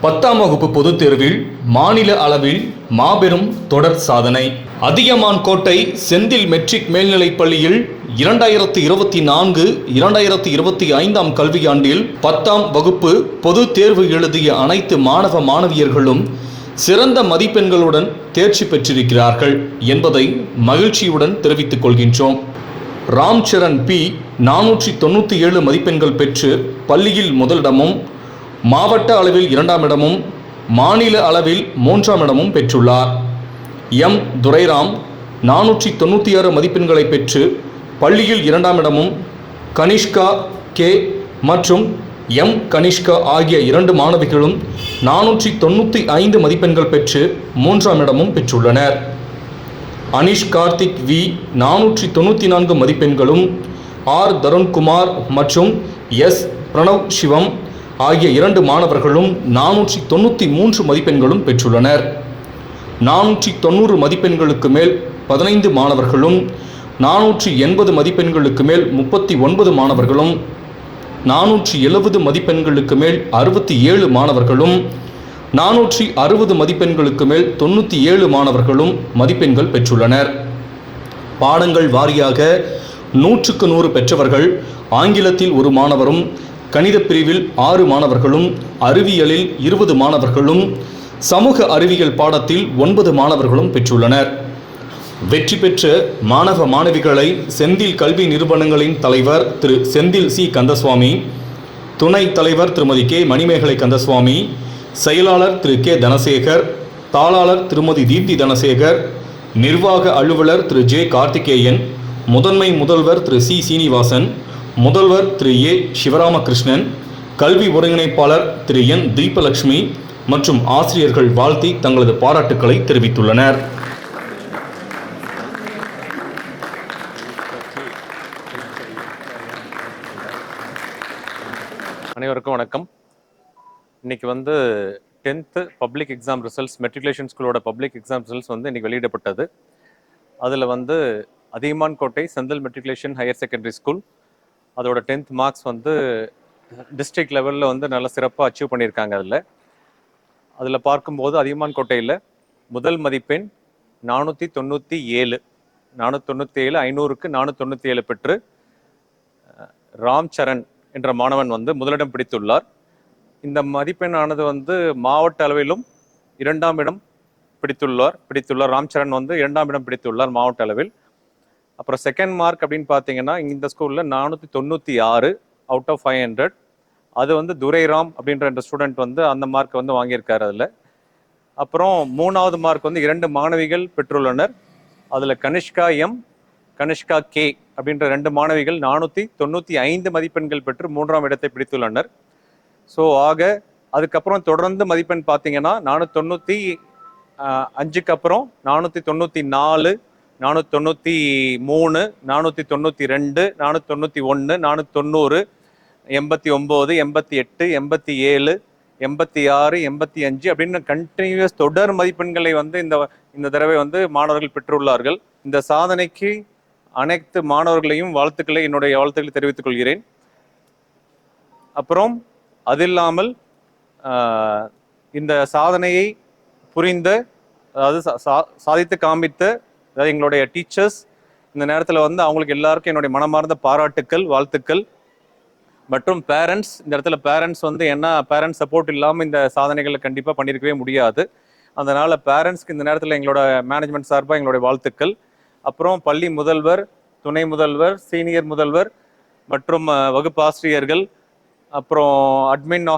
பத்தாம் வகுப்பு பொதுத் தேர்வில் மாநில அளவில் மாபெரும் தொடர் சாதனை. அதியமான் கோட்டை செந்தில் மெட்ரிக் மேல்நிலைப் பள்ளியில் இரண்டாயிரத்தி இருபத்தி நான்கு இரண்டாயிரத்தி இருபத்தி ஐந்தாம் கல்வியாண்டில் பத்தாம் வகுப்பு பொதுத் தேர்வு எழுதிய அனைத்து மாணவ மாணவியர்களும் சிறந்த மதிப்பெண்களுடன் தேர்ச்சி பெற்றிருக்கிறார்கள் என்பதை மகிழ்ச்சியுடன் தெரிவித்துக் கொள்கின்றோம். ராம்சரண் பி நானூற்றி தொண்ணூற்றி ஏழு மதிப்பெண்கள் பெற்று பள்ளியில் முதலிடமும் மாவட்ட அளவில் இரண்டாம் இடமும் மாநில அளவில் மூன்றாம் இடமும் பெற்றுள்ளார். எம். துரைராம் நானூற்றி தொண்ணூற்றி ஆறு மதிப்பெண்களை பெற்று பள்ளியில் இரண்டாம் இடமும் கனிஷ்கா கே மற்றும் எம். கனிஷ்கா ஆகிய இரண்டு மாணவிகளும் நானூற்றி தொண்ணூற்றி ஐந்து மதிப்பெண்கள் பெற்று மூன்றாம் இடமும் பெற்றுள்ளனர். அனிஷ் கார்த்திக் வி நானூற்றி தொண்ணூற்றி நான்கு மதிப்பெண்களும் ஆர். தருண்குமார் மற்றும் எஸ். பிரணவ் சிவம் ஆகிய இரண்டு மாணவர்களும் நானூற்றி தொண்ணூற்றி மூன்று மதிப்பெண்களும் பெற்றுள்ளனர். நானூற்றி தொண்ணூறு மதிப்பெண்களுக்கு மேல் பதினைந்து மாணவர்களும் நானூற்றி எண்பது மதிப்பெண்களுக்கு மேல் முப்பத்தி ஒன்பது மாணவர்களும் நானூற்றி எழுபது மதிப்பெண்களுக்கு மேல் அறுபத்தி ஏழு மாணவர்களும் நானூற்றி அறுபது மதிப்பெண்களுக்கு மேல் தொண்ணூற்றி ஏழு மாணவர்களும் மதிப்பெண்கள் பெற்றுள்ளனர். பாடங்கள் வாரியாக நூற்றுக்கு நூறு பெற்றவர்கள் ஆங்கிலத்தில் ஒரு மாணவரும் கணித பிரிவில் ஆறு மாணவர்களும் அறிவியலில் இருபது மாணவர்களும் சமூக அறிவியல் பாடத்தில் ஒன்பது மாணவர்களும் பெற்றுள்ளனர். வெற்றி பெற்ற மாணவ மாணவிகளை செந்தில் கல்வி நிறுவனங்களின் தலைவர் திரு செந்தில் சி. கந்தசுவாமி துணை தலைவர் திருமதி கே. மணிமேகலை கந்தசுவாமி செயலாளர் திரு கே. தனசேகர் தாளாளர் திருமதி தீப்தி தனசேகர் நிர்வாக அலுவலர் திரு ஜே. கார்த்திகேயன் முதன்மை முதல்வர் திரு சி. சீனிவாசன் முதல்வர் திரு ஏ. சிவராமகிருஷ்ணன் கல்வி ஒருங்கிணைப்பாளர் திரு என். தீபலட்சுமி மற்றும் ஆசிரியர்கள் வாழ்த்தி தங்களது பாராட்டுக்களை தெரிவித்துள்ளனர். அனைவருக்கும் வணக்கம். இன்னைக்கு வந்து tenth public exam results matriculation ஸ்கூலோட பப்ளிக் எக்ஸாம் ரிசல்ட்ஸ் வந்து இன்னைக்கு வெளியிடப்பட்டது. அதில் வந்து Adhiyaman Kottai Senthil matriculation higher secondary school அதோட டென்த் மார்க்ஸ் வந்து டிஸ்ட்ரிக்ட் லெவலில் வந்து நல்ல சிறப்பாக அச்சீவ் பண்ணியிருக்காங்க அதில். அதில் பார்க்கும்போது அதியமான் கோட்டையில் முதல் மதிப்பெண் நானூற்றி தொண்ணூற்றி ஏழு. நானூற்றி தொண்ணூற்றி ஏழு ஐநூறுக்கு நானூற்றி தொண்ணூற்றி ஏழு பெற்று ராம் சரண் என்ற மாணவன் வந்து முதலிடம் பிடித்துள்ளார். இந்த மதிப்பெண்ணானது வந்து மாவட்ட அளவிலும் இரண்டாம் இடம் பிடித்துள்ளார். பிடித்துள்ளார். ராம்சரண் வந்து இரண்டாம் இடம் பிடித்துள்ளார் மாவட்ட அளவில். அப்புறம் செகண்ட் மார்க் அப்படின்னு பார்த்தீங்கன்னா இந்த ஸ்கூலில் நானூற்றி தொண்ணூற்றி ஆறு அவுட் ஆஃப் ஃபைவ் ஹண்ட்ரட் அது வந்து துரைராம் அப்படின்ற அந்த ஸ்டூடெண்ட் வந்து அந்த மார்க் வந்து வாங்கியிருக்காரு அதில். அப்புறம் மூணாவது மார்க் வந்து இரண்டு மாணவிகள் பெற்றுள்ளனர். அதில் கனிஷ்கா எம் கனிஷ்கா கே அப்படின்ற ரெண்டு மாணவிகள் நானூற்றி தொண்ணூற்றி ஐந்து மதிப்பெண்கள் பெற்று மூன்றாம் இடத்தை பிடித்துள்ளனர். ஸோ ஆக அதுக்கப்புறம் தொடர்ந்து மதிப்பெண் பார்த்தீங்கன்னா நானூற்றி தொண்ணூற்றி அஞ்சுக்கு அப்புறம் நானூற்றி தொண்ணூற்றி நாலு நானூற்றி தொண்ணூற்றி மூணு நானூற்றி தொண்ணூற்றி ரெண்டு நானூற்றி தொண்ணூற்றி ஒன்று நானூற்றி தொண்ணூறு எண்பத்தி ஒம்பது எண்பத்தி எட்டு எண்பத்தி ஏழு எண்பத்தி ஆறு எண்பத்தி அஞ்சு அப்படின்னு கண்டினியூஸ் தொடர் மதிப்பெண்களை வந்து இந்த இந்த தடவை வந்து மாணவர்கள் பெற்றுள்ளார்கள். இந்த சாதனைக்கு அனைத்து மாணவர்களையும் வாழ்த்துக்களை என்னுடைய வாழ்த்துக்களை தெரிவித்துக் கொள்கிறேன். அப்புறம் அது இல்லாமல் இந்த சாதனையை புரிந்த அதாவது சா- சா- சாதித்து காண்பித்த அதாவது எங்களுடைய டீச்சர்ஸ் இந்த நேரத்தில் வந்து அவங்களுக்கு எல்லாருக்கும் என்னுடைய மனமார்ந்த பாராட்டுக்கள் வாழ்த்துக்கள். மற்றும் பேரண்ட்ஸ் இந்த இடத்துல பேரண்ட்ஸ் வந்து என்ன பேரண்ட்ஸ் சப்போர்ட் இல்லாமல் இந்த சாதனைகளை கண்டிப்பாக பண்ணியிருக்கவே முடியாது. அதனால் பேரண்ட்ஸ்க்கு இந்த நேரத்தில் எங்களோட மேனேஜ்மெண்ட் சார்பாக எங்களுடைய வாழ்த்துக்கள். அப்புறம் பள்ளி முதல்வர் துணை முதல்வர் சீனியர் முதல்வர் மற்றும் வகுப்பாசிரியர்கள் அப்புறம் அட்மின்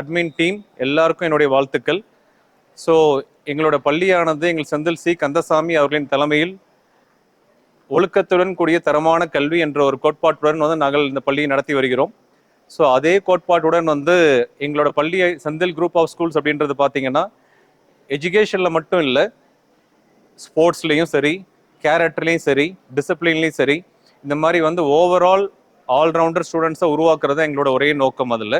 அட்மின் டீம் எல்லாருக்கும் என்னுடைய வாழ்த்துக்கள். ஸோ எங்களோட பள்ளியானது எங்கள் செந்தில் சி. கந்தசாமி அவர்களின் தலைமையில் ஒழுக்கத்துடன் கூடிய தரமான கல்வி என்ற ஒரு கோட்பாட்டுடன் வந்து நாங்கள் இந்த பள்ளியை நடத்தி வருகிறோம். ஸோ அதே கோட்பாட்டுடன் வந்து எங்களோட பள்ளியை செந்தில் குரூப் ஆஃப் ஸ்கூல்ஸ் அப்படின்றது பார்த்தீங்கன்னா எஜுகேஷனில் மட்டும் இல்லை ஸ்போர்ட்ஸ்லேயும் சரி கேரக்டர்லேயும் சரி டிசிப்ளின்லேயும் சரி இந்த மாதிரி வந்து ஓவரால் ஆல்ரவுண்டர் ஸ்டூடெண்ட்ஸை உருவாக்குறது எங்களோட ஒரே நோக்கம் அதில்.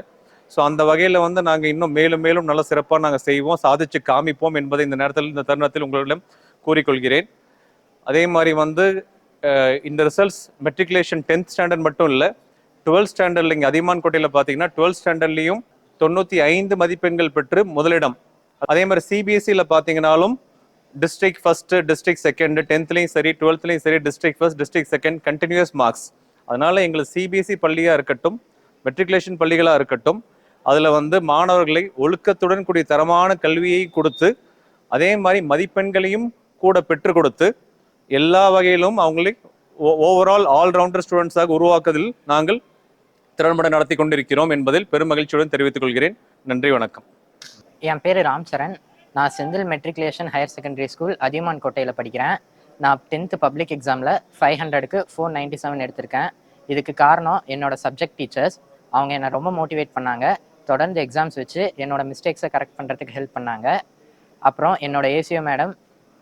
ஸோ அந்த வகையில் வந்து நாங்கள் இன்னும் மேலும் மேலும் நல்ல சிறப்பாக நாங்கள் செய்வோம் சாதிச்சு காமிப்போம் என்பதை இந்த நேரத்தில் இந்த தருணத்தில் உங்களிடம் கூறிக்கொள்கிறேன். அதே மாதிரி வந்து இந்த ரிசல்ட்ஸ் மெட்ரிகுலேஷன் டென்த் ஸ்டாண்டர்ட் மட்டும் இல்லை டுவெல்த் ஸ்டாண்டர்டில் இங்கே அதியமான் கோட்டையில் பார்த்தீங்கன்னா டுவெல்த் ஸ்டாண்டர்ட்லேயும் தொண்ணூற்றி ஐந்து மதிப்பெண்கள் பெற்று முதலிடம். அதே மாதிரி சிபிஎஸ்சியில் பார்த்தீங்கனாலும் டிஸ்ட்ரிக்ட் ஃபஸ்ட்டு டிஸ்ட்ரிக்ட் செகண்ட் டென்த்லேயும் சரி டுவெல்த்லையும் சரி district first district second continues marks அதனால் எங்களுக்கு சிபிஎஸ்சி பள்ளியாக இருக்கட்டும் மெட்ரிகுலேஷன் பள்ளிகளாக இருக்கட்டும் அதில் வந்து மாணவர்களை ஒழுக்கத்துடன் கூடிய தரமான கல்வியை கொடுத்து அதே மாதிரி மதிப்பெண்களையும் கூட பெற்றுக் கொடுத்து எல்லா வகையிலும் அவங்களை ஓவரால் ஆல்ரவுண்டர் ஸ்டூடெண்ட்ஸாக உருவாக்குவதில் நாங்கள் திறன்பட நடத்தி கொண்டிருக்கிறோம் என்பதில் பெரும் மகிழ்ச்சியுடன் தெரிவித்துக் கொள்கிறேன். நன்றி வணக்கம். என் பேர் ராம் சரண் நான் Senthil matriculation higher secondary school Adhiyaman கோட்டையில் படிக்கிறேன். நான் டென்த்து பப்ளிக் எக்ஸாமில் ஃபைவ் ஹண்ட்ரடுக்கு ஃபோர் நைன்ட்டி செவன் எடுத்திருக்கேன். இதுக்கு காரணம் என்னோட சப்ஜெக்ட் டீச்சர்ஸ் அவங்க என்னை ரொம்ப மோட்டிவேட் பண்ணாங்க. தொடர்ந்து எக்ஸாம்ஸ் வச்சு என்னோட மிஸ்டேக்ஸை கரெக்ட் பண்ணுறதுக்கு ஹெல்ப் பண்ணாங்க. அப்புறம் என்னோட ACO madam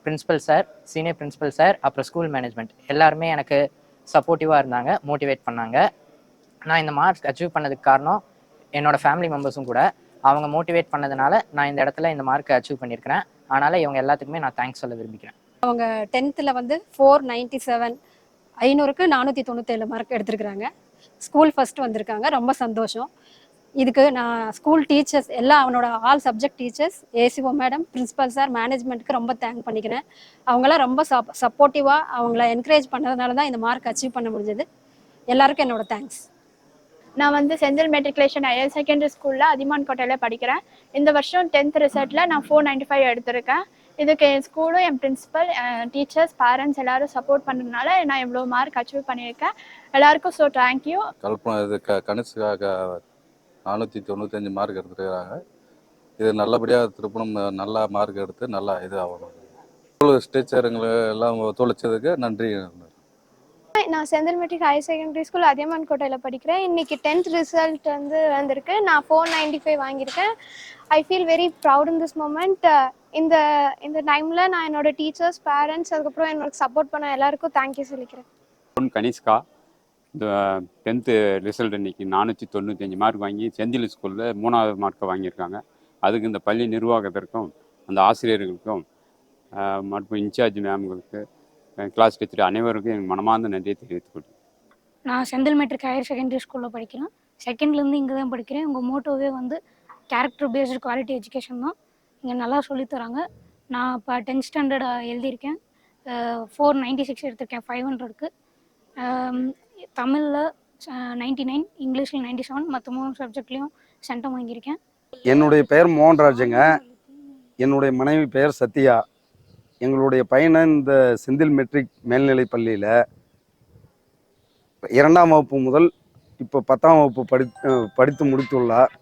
principal sir senior principal sir அப்புறம் ஸ்கூல் மேனேஜ்மெண்ட் எல்லாருமே எனக்கு சப்போர்ட்டிவாக இருந்தாங்க மோட்டிவேட் பண்ணாங்க. நான் இந்த மார்க்ஸ் அச்சீவ் பண்ணதுக்கு காரணம் என்னோட ஃபேமிலி மெம்பர்ஸும் கூட. அவங்க மோட்டிவேட் பண்ணதுனால நான் இந்த இடத்துல இந்த மார்க்கை அச்சீவ் பண்ணியிருக்கிறேன் அதனால் இவங்க எல்லாத்துக்குமே நான் தேங்க்ஸ் சொல்ல விரும்பிக்கிறேன் அவங்க டென்த்தில் வந்து ஃபோர் நைன்ட்டி செவன் ஐநூறுக்கு நானூற்றி தொண்ணூற்றேழு மார்க் எடுத்திருக்கிறாங்க. ஸ்கூல் ஃபஸ்ட் வந்திருக்காங்க. ரொம்ப சந்தோஷம். இதுக்கு நான் ஸ்கூல் டீச்சர்ஸ் எல்லா அவனோட all subject teachers ACO madam principal sir மேனேஜ்மெண்ட்டுக்கு ரொம்ப தேங்க் பண்ணிக்கிறேன். அவங்களாம் ரொம்ப சப் சப்போர்ட்டிவாக அவங்கள என்கரேஜ் பண்ணதுனால தான் இந்த மார்க் அச்சீவ் பண்ண முடிஞ்சது. எல்லாருக்கும் என்னோட தேங்க்ஸ் நான் வந்து செந்தில் மெட்ரிகுலேஷன் ஹையர் செகண்டரி ஸ்கூலில் அதிமான் கோட்டையில் படிக்கிறேன். இந்த வருஷம் டென்த் ரிசல்ட்டில் நான் ஃபோர் நைன்டி ஃபைவ் எடுத்திருக்கேன். இதுக்கு என் ஸ்கூலும் என் பிரின்சிபல் டீச்சர்ஸ் பேரண்ட்ஸ் எல்லாரும் சப்போர்ட் பண்ணதுனால நான் இவ்வளோ மார்க் அச்சீவ் பண்ணியிருக்கேன். எல்லாருக்கும் ஸோ தேங்க்யூ கல்பனா இது க கணிச்சுக்காக நானூற்றி தொண்ணூத்தஞ்சு மார்க் எடுத்துருக்காங்க இது நல்லபடியாக திருப்பணும் நல்லா மார்க் எடுத்து நல்லா இது ஆகணும். டீச்சருங்களை எல்லாம் ஒத்துழைச்சதுக்கு நன்றி. நான் Senthil matric higher secondary school Adhiyaman கோட்டையில் படிக்கிறேன். இன்னைக்கு டென்த் ரிசல்ட் வந்து வந்திருக்கு. நான் ஃபோர் நைன்டி ஃபைவ் வாங்கியிருக்கேன். I feel very proud in this moment இந்த இந்த டைமில் நான் என்னோட டீச்சர்ஸ் பேரண்ட்ஸ் அதுக்கப்புறம் எனக்கு சப்போர்ட் பண்ண எல்லாருக்கும் தேங்க்யூ சொல்லிக்கிறேன். கனிஷ்கா இந்த டென்த்து ரிசல்ட் இன்னைக்கு நானூற்றி தொண்ணூத்தஞ்சு மார்க் வாங்கி செந்தில் ஸ்கூலில் மூணாவது மார்க்கை வாங்கியிருக்காங்க. அதுக்கு இந்த பள்ளி நிர்வாகத்திற்கும் அந்த ஆசிரியர்களுக்கும் மற்றும் இன்சார்ஜ் மேம்களுக்கு கிளாஸ் டீச்சர் அனைவருக்கும் எங்கள் மனமார்ந்த நன்றியை தெரிவித்துக் கொள்கிறேன். நான் செந்தில் மெட்ரிக் ஹையர் செகண்டரி ஸ்கூலில் படிக்கிறேன். செகண்ட்லேருந்து இங்கே தான் படிக்கிறேன். உங்கள் மோட்டோவே வந்து கேரக்டர் பேஸ்டு குவாலிட்டி எஜுகேஷன் தான். இங்கே நல்லா சொல்லித் தராங்க. நான் இப்போ டென்த் ஸ்டாண்டர்ட் எழுதியிருக்கேன். ஃபோர் நைன்டி சிக்ஸ் எடுத்திருக்கேன். ஃபைவ் ஹண்ட்ரடுக்கு தமிழில் நைன்டி நைன் இங்கிலீஷில் நைன்டி செவன் மற்ற மூணு சப்ஜெக்ட்லேயும் சென்டம் வாங்கியிருக்கேன். என்னுடைய பெயர் மோகன்ராஜுங்க. என்னுடைய மனைவி பெயர் சத்யா. எங்களுடைய பையனை இந்த செந்தில் மெட்ரிக் மேல்நிலைப் பள்ளியில் இரண்டாம் வகுப்பு முதல் இப்போ பத்தாம் வகுப்பு படி படித்து முடித்துள்ளார்.